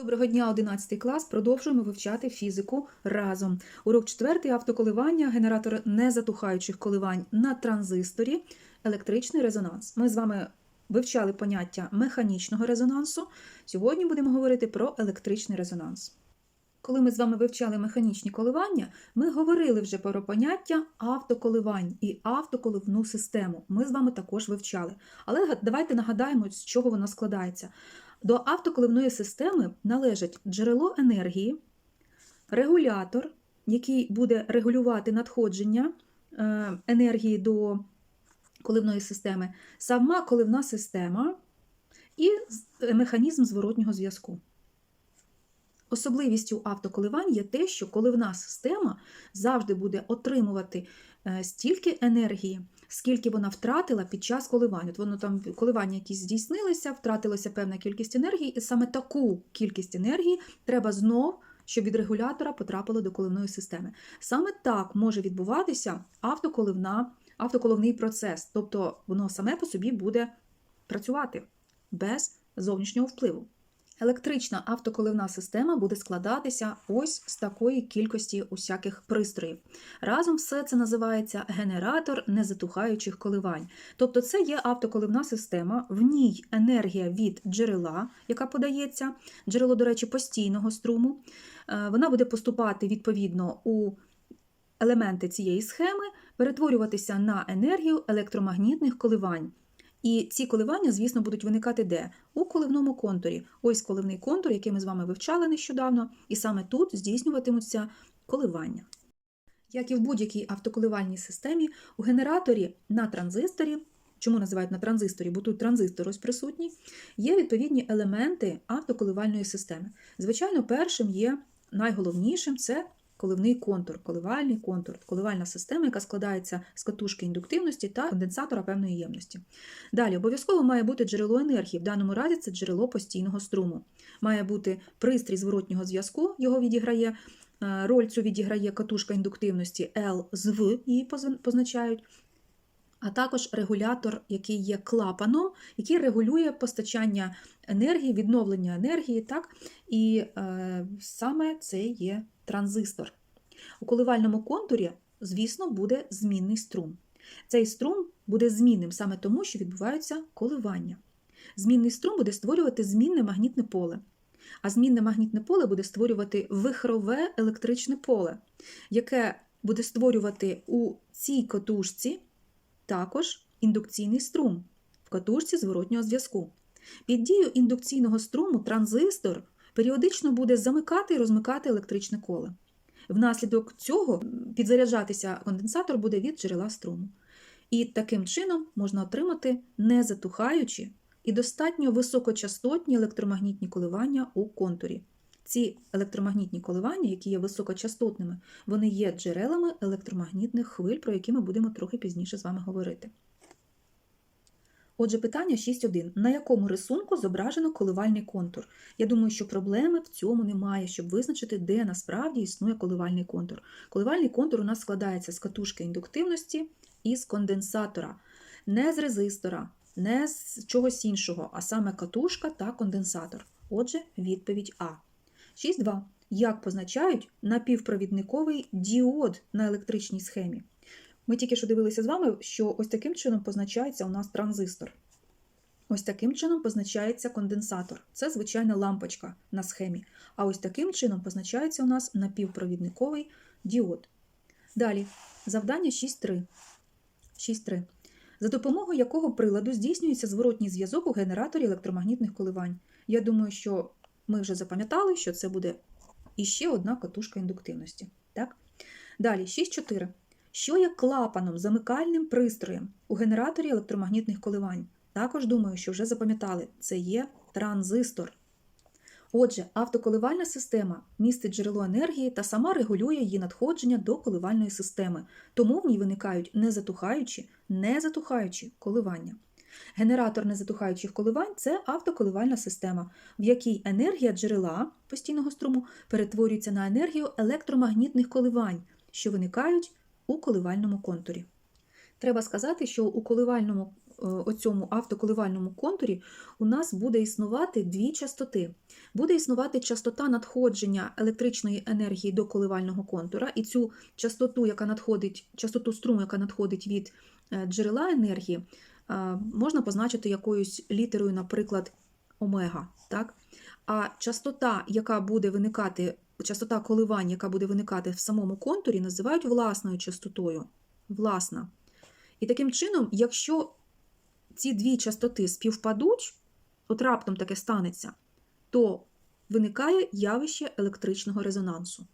Доброго дня, 11 клас. Продовжуємо вивчати фізику разом. Урок 4 автоколивання, генератор незатухаючих коливань на транзисторі, електричний резонанс. Ми з вами вивчали поняття механічного резонансу. Сьогодні будемо говорити про електричний резонанс. Коли ми з вами вивчали механічні коливання, ми говорили вже про поняття автоколивань і автоколивну систему. Ми з вами також вивчали. Але давайте нагадаємо, з чого вона складається. До автоколивної системи належать джерело енергії, регулятор, який буде регулювати надходження е, енергії до коливної системи, сама коливна система і механізм зворотнього зв'язку. Особливістю автоколивань є те, що коливна система завжди буде отримувати е, стільки енергії, скільки вона втратила під час коливань. От воно там коливання якісь здійснилися, втратилася певна кількість енергії, і саме таку кількість енергії треба знов, щоб від регулятора потрапило до коливної системи. Саме так може відбуватися автоколивна, автоколивний процес, тобто воно саме по собі буде працювати без зовнішнього впливу. Електрична автоколивна система буде складатися ось з такої кількості усяких пристроїв. Разом все це називається генератор незатухаючих коливань. Тобто це є автоколивна система, в ній енергія від джерела, яка подається, джерело, до речі, постійного струму. Е, Вона буде поступати відповідно у елементи цієї схеми, перетворюватися на енергію електромагнітних коливань. І ці коливання, звісно, будуть виникати де? У коливному контурі. Ось коливний контур, який ми з вами вивчали нещодавно, і саме тут здійснюватимуться коливання. Як і в будь-якій автоколивальній системі, у генераторі на транзисторі, чому називають на транзисторі, бо тут транзистор ось присутній, є відповідні елементи автоколивальної системи. Звичайно, першим є найголовнішим це коливний контур, коливальний контур, коливальна система, яка складається з катушки індуктивності та конденсатора певної ємності. Далі обов'язково має бути джерело енергії. В даному разі це джерело постійного струму. Має бути пристрій зворотнього зв'язку, його відіграє. е, Роль цю відіграє катушка індуктивності L з В, її позначають, а також регулятор, який є клапаном, який регулює постачання енергії, відновлення енергії. Так? І е, саме це є транзистор. У коливальному контурі, звісно, буде змінний струм. Цей струм буде змінним саме тому, що відбуваються коливання. Змінний струм буде створювати змінне магнітне поле. А змінне магнітне поле буде створювати вихрове електричне поле, яке буде створювати у цій катушці також індукційний струм в катушці зворотнього зв'язку. Під дією індукційного струму транзистор періодично буде замикати і розмикати електричне коле. Внаслідок цього підзаряджатися конденсатор буде від джерела струму. І таким чином можна отримати незатухаючі і достатньо високочастотні електромагнітні коливання у контурі. Ці електромагнітні коливання, які є високочастотними, вони є джерелами електромагнітних хвиль, про які ми будемо трохи пізніше з вами говорити. Отже, питання 6.1. На якому рисунку зображено коливальний контур? Я думаю, що проблеми в цьому немає, щоб визначити, де насправді існує коливальний контур. Коливальний контур у нас складається з катушки індуктивності і з конденсатора, не з резистора, не з чогось іншого, а саме катушка та конденсатор. Отже, відповідь А. 6.2. Як позначають напівпровідниковий діод на електричній схемі? Ми тільки що дивилися з вами, що ось таким чином позначається у нас транзистор. Ось таким чином позначається конденсатор. Це звичайна лампочка на схемі. А ось таким чином позначається у нас напівпровідниковий діод. Далі, завдання 6.3. 6.3. За допомогою якого приладу здійснюється зворотній зв'язок у генераторі електромагнітних коливань. Я думаю, що ми вже запам'ятали, що це буде іще одна катушка індуктивності. Так? Далі, 6.4. Що є клапаном, замикальним пристроєм у генераторі електромагнітних коливань? Також думаю, що вже запам'ятали, це є транзистор. Отже, автоколивальна система містить джерело енергії та сама регулює її надходження до коливальної системи, тому в ній виникають незатухаючі, незатухаючі коливання. Генератор незатухаючих коливань це автоколивальна система, в якій енергія джерела постійного струму перетворюється на енергію електромагнітних коливань, що виникають у коливальному контурі. Треба сказати, що у коливальному е, оцьому автоколивальному контурі у нас буде існувати дві частоти. Буде існувати частота надходження електричної енергії до коливального контура, і цю частоту, яка надходить, частоту струму, яка надходить від е, джерела енергії, можна позначити якоюсь літерою, наприклад, омега. Так? А частота, яка буде виникати, частота коливань, яка буде виникати в самому контурі, називають власною частотою. Власна. І таким чином, якщо ці дві частоти співпадуть, от раптом таке станеться, то виникає явище електричного резонансу.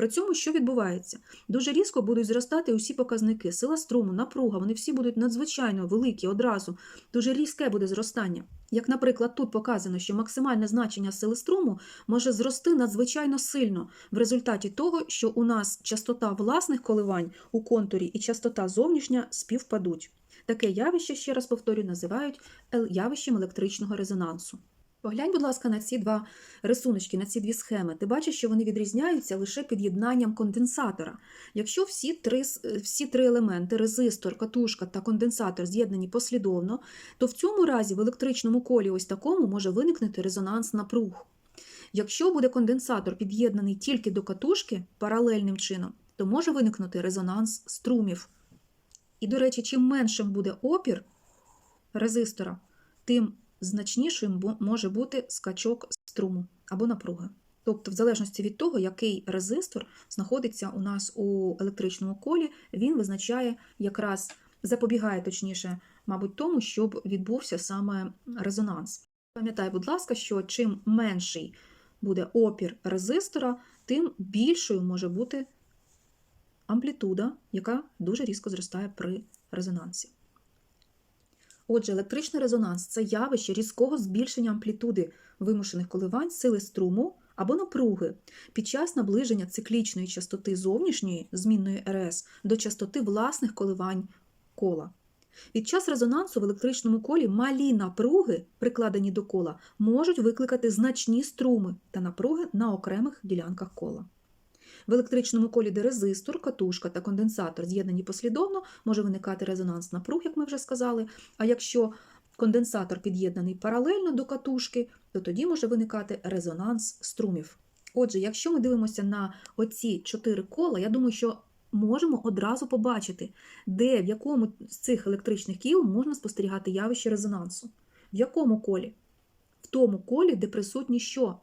При цьому що відбувається? Дуже різко будуть зростати усі показники, сила струму, напруга, вони всі будуть надзвичайно великі одразу, дуже різке буде зростання. Як, наприклад, тут показано, що максимальне значення сили струму може зрости надзвичайно сильно в результаті того, що у нас частота власних коливань у контурі і частота зовнішня співпадуть. Таке явище, ще раз повторю, називають явищем електричного резонансу. Поглянь, будь ласка, на ці два рисуночки, на ці дві схеми. Ти бачиш, що вони відрізняються лише під'єднанням конденсатора. Якщо всі три, е, всі три елементи резистор, катушка та конденсатор з'єднані послідовно, то в цьому разі в електричному колі ось такому може виникнути резонанс напруг. Якщо буде конденсатор під'єднаний тільки до катушки паралельним чином, то може виникнути резонанс струмів. І, до речі, чим меншим буде опір резистора, тим значнішим може бути скачок струму або напруги. Тобто, в залежності від того, який резистор знаходиться у нас у електричному колі, він визначає якраз запобігає точніше, мабуть, тому, щоб відбувся саме резонанс. Пам'ятай, будь ласка, що чим менший буде опір резистора, тим більшою може бути амплітуда, яка дуже різко зростає при резонансі. Отже, електричний резонанс це явище різкого збільшення амплітуди вимушених коливань сили струму або напруги під час наближення циклічної частоти зовнішньої змінної РС до частоти власних коливань кола. Під час резонансу в електричному колі малі напруги, прикладені до кола, можуть викликати значні струми та напруги на окремих ділянках кола. В електричному колі, де резистор, катушка та конденсатор з'єднані послідовно, може виникати резонанс напруг, як ми вже сказали. А якщо конденсатор під'єднаний паралельно до катушки, то тоді може виникати резонанс струмів. Отже, якщо ми дивимося на оці чотири кола, я думаю, що можемо одразу побачити, де в якому з цих електричних кіл можна спостерігати явище резонансу. В якому колі? В тому колі, де присутні що?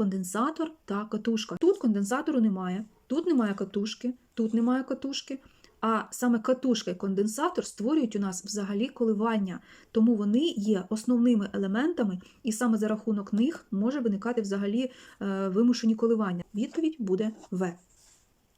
Конденсатор та катушка. Тут конденсатору немає, тут немає катушки, тут немає катушки. А саме катушка і конденсатор створюють у нас взагалі коливання, тому вони є основними елементами, і саме за рахунок них може виникати взагалі е, вимушені коливання. Відповідь буде В.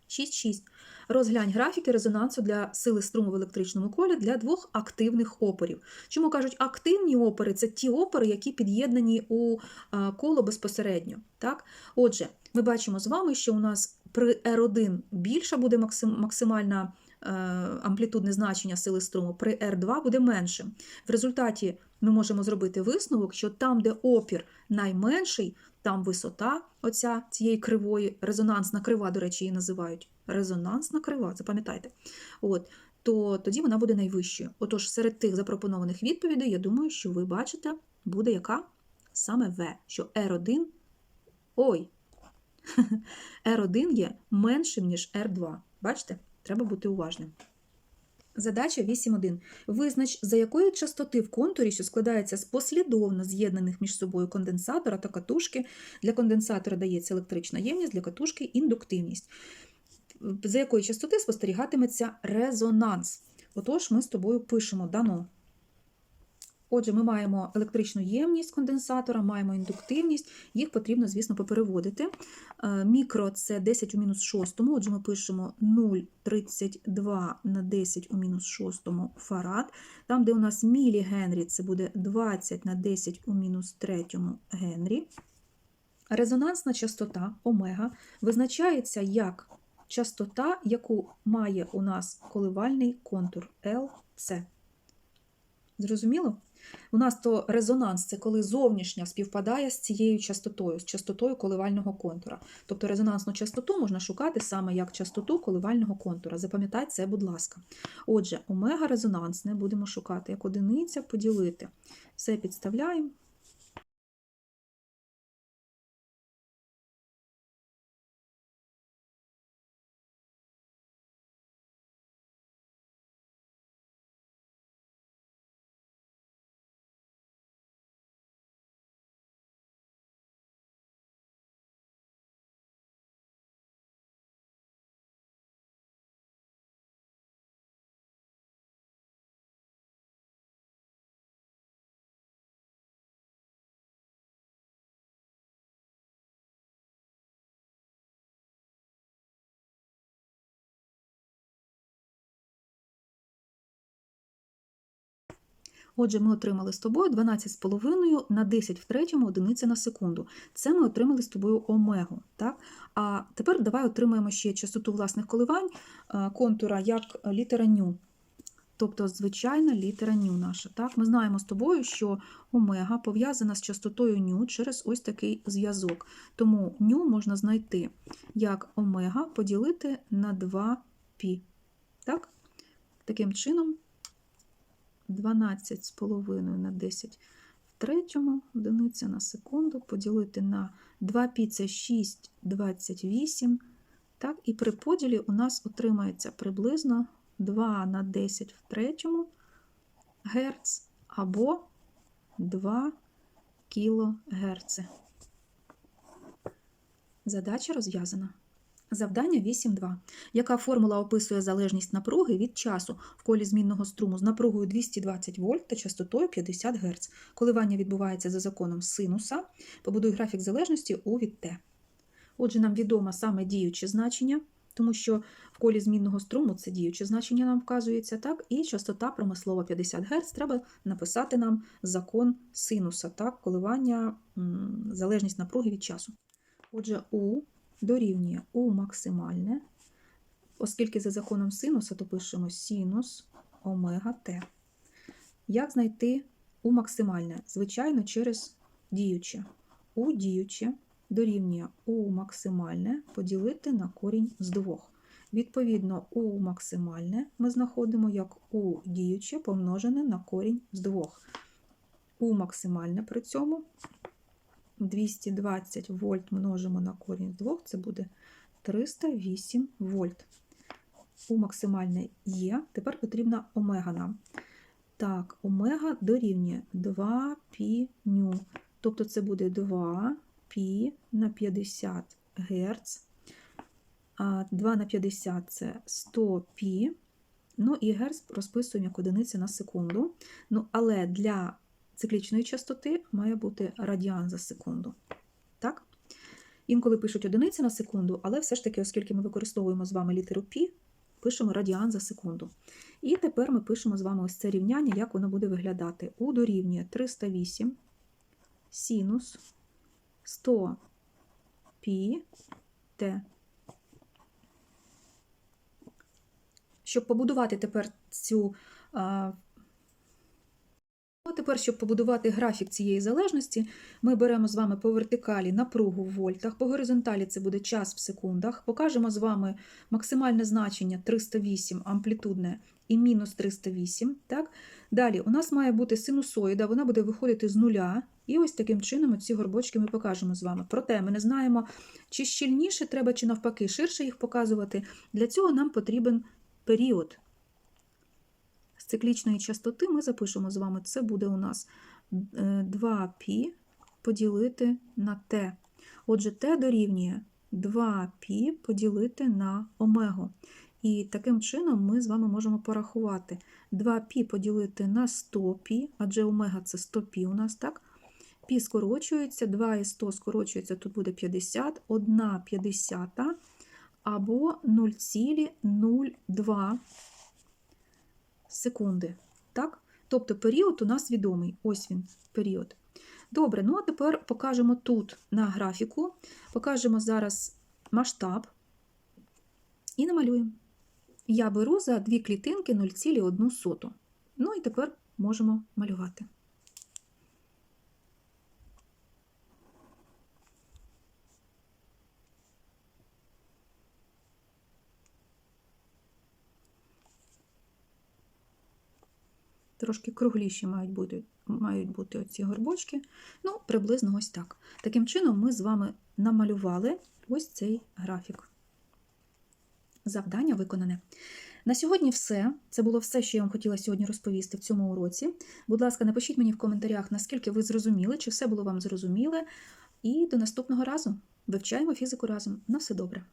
6.6. Розглянь графіки резонансу для сили струму в електричному колі для двох активних опорів. Чому кажуть, активні опори це ті опори, які під'єднані у е, коло безпосередньо. Так? Отже, ми бачимо з вами, що у нас при R1 більша буде максимальна е, амплітудне значення сили струму, при R2 буде меншим. В результаті ми можемо зробити висновок, що там, де опір найменший, там висота оця цієї кривої, резонансна крива, до речі, її називають. Резонансна крива, запам'ятайте. От, то тоді вона буде найвищою. Отож, серед тих запропонованих відповідей, я думаю, що ви бачите, буде яка? Саме В, що R1, ой, R1 є меншим, ніж R2. Бачите? Треба бути уважним. Задача 8.1. Визнач, за якої частоти в контурі, що складається з послідовно з'єднаних між собою конденсатора та катушки. Для конденсатора дається електрична ємність, для катушки індуктивність. За якої частоти спостерігатиметься резонанс. Отож, ми з тобою пишемо дано. Отже, ми маємо електричну ємність конденсатора, маємо індуктивність, їх потрібно, звісно, попереводити. Е, Мікро це 10 у мінус 6, отже, ми пишемо 0,32 на 10 у мінус 6 фарад. Там, де у нас мілі Генрі, це буде 20 на 10 у мінус 3 Генрі. Резонансна частота омега визначається як частота, яку має у нас коливальний контур LC. Зрозуміло? У нас то резонанс це коли зовнішня співпадає з цією частотою, з частотою коливального контура. Тобто резонансну частоту можна шукати саме як частоту коливального контура. Запам'ятайте це, будь ласка. Отже, омега резонансне будемо шукати як одиниця поділити. Все підставляємо. Отже, ми отримали з тобою 12,5 на 10 в третьому одиниці на секунду. Це ми отримали з тобою омегу. Так? А тепер давай отримаємо ще частоту власних коливань е, контура як літера ню. Тобто звичайна літера ню наша. Так? Ми знаємо з тобою, що омега пов'язана з частотою ню через ось такий зв'язок. Тому ню можна знайти як омега поділити на 2π. Так? Таким чином. 12,5 на 10 в третьому одиниця на секунду поділити на 2 пі це 6,28. Так, і при поділі у нас отримається приблизно 2 на 10 в третьому Гц або 2 кГц. Задача розв'язана. Завдання 8.2. Яка формула описує залежність напруги від часу в колі змінного струму з напругою 220 вольт та частотою 50 Гц? Коливання відбувається за законом синуса. Побудуй графік залежності у від Т. Отже, нам відомо саме діюче значення, тому що в колі змінного струму це діюче значення нам вказується, так? І частота промислова 50 Гц. Треба написати нам закон синуса, так? коливання, залежність напруги від часу. Отже, У дорівнює у максимальне, оскільки за законом синуса, то пишемо синус омега Т. Як знайти у максимальне? Звичайно, через діюче. У діюче дорівнює у максимальне поділити на корінь з двох. Відповідно, у максимальне ми знаходимо як у діюче помножене на корінь з двох. У максимальне при цьому 220 вольт множимо на корінь з 2, це буде 308 вольт. У максимальне є. Тепер потрібна омега нам. Так, омега дорівнює 2 пі ню. Тобто це буде 2 пі на 50 Гц. 2 на 50 це 100 пі. Ну і Герц розписуємо як одиниці на секунду. Ну, Але для циклічної частоти має бути радіан за секунду. Так? Інколи пишуть одиниці на секунду, але все ж таки, оскільки ми використовуємо з вами літеру π, пишемо радіан за секунду. І тепер ми пишемо з вами ось це рівняння, як воно буде виглядати. У дорівнює 308 синус 100 π Т. Щоб побудувати тепер цю Ну, тепер, щоб побудувати графік цієї залежності, ми беремо з вами по вертикалі напругу в вольтах, по горизонталі це буде час в секундах. Покажемо з вами максимальне значення 308 амплітудне і мінус 308. Так? Далі у нас має бути синусоїда, вона буде виходити з нуля. І ось таким чином ці горбочки ми покажемо з вами. Проте ми не знаємо, чи щільніше треба, чи навпаки ширше їх показувати. Для цього нам потрібен період циклічної частоти ми запишемо з вами, це буде у нас 2π е, поділити на t. Отже, t дорівнює 2π поділити на омегу. І таким чином ми з вами можемо порахувати 2π поділити на 100π, адже омега це 100π у нас, так? Пі скорочується, 2 і 100 скорочується, тут буде 50, 1 50 або 0,02 секунди. Так? Тобто період у нас відомий. Ось він, період. Добре, ну а тепер покажемо тут на графіку, покажемо зараз масштаб і намалюємо. Я беру за дві клітинки 0,1. Ну і тепер можемо малювати. Трошки кругліші мають бути, мають бути оці горбочки. Ну, приблизно ось так. Таким чином, ми з вами намалювали ось цей графік. Завдання виконане. На сьогодні все. Це було все, що я вам хотіла сьогодні розповісти в цьому уроці. Будь ласка, напишіть мені в коментарях, наскільки ви зрозуміли, чи все було вам зрозуміле. І до наступного разу. Вивчаємо фізику разом. На все добре.